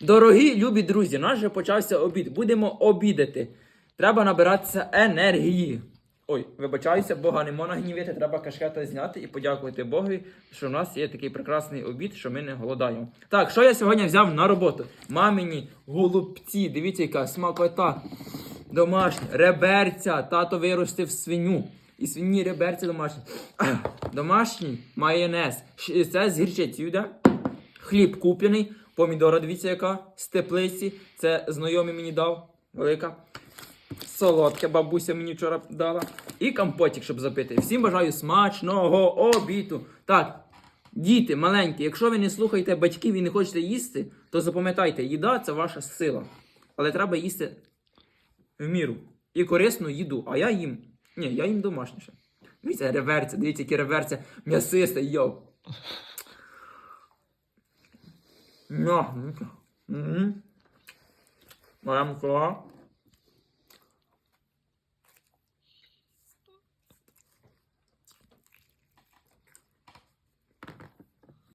Дорогі любі друзі, наш вже почався обід. Будемо обідати. Треба набиратися енергії. Ой, вибачаюся, Бога не можна гнівити, треба кашкета зняти і подякувати Богові, що в нас є такий прекрасний обід, що ми не голодаємо. Так, що я сьогодні взяв на роботу? Мамині голубці, дивіться, яка смакота домашня, реберця, тато виростив свиню. І свині реберця домашні. Домашній майонез. Це з гірчицею йде. Хліб куплений, помідора, дивіться, яка з теплиці. Це знайомий мені дав. Велика. Солодке бабуся мені вчора дала. І компотик, щоб запити. Всім бажаю смачного обіду. Так, діти маленькі, якщо ви не слухаєте батьків і не хочете їсти, то запам'ятайте, їда це ваша сила. Але треба їсти в міру. І корисну їду. А я їм. Ні, я їм домашніше. Дивіться, реверця, дивіться, які реверця м'ясисте, йоу. Ну, Мгм. Мамко.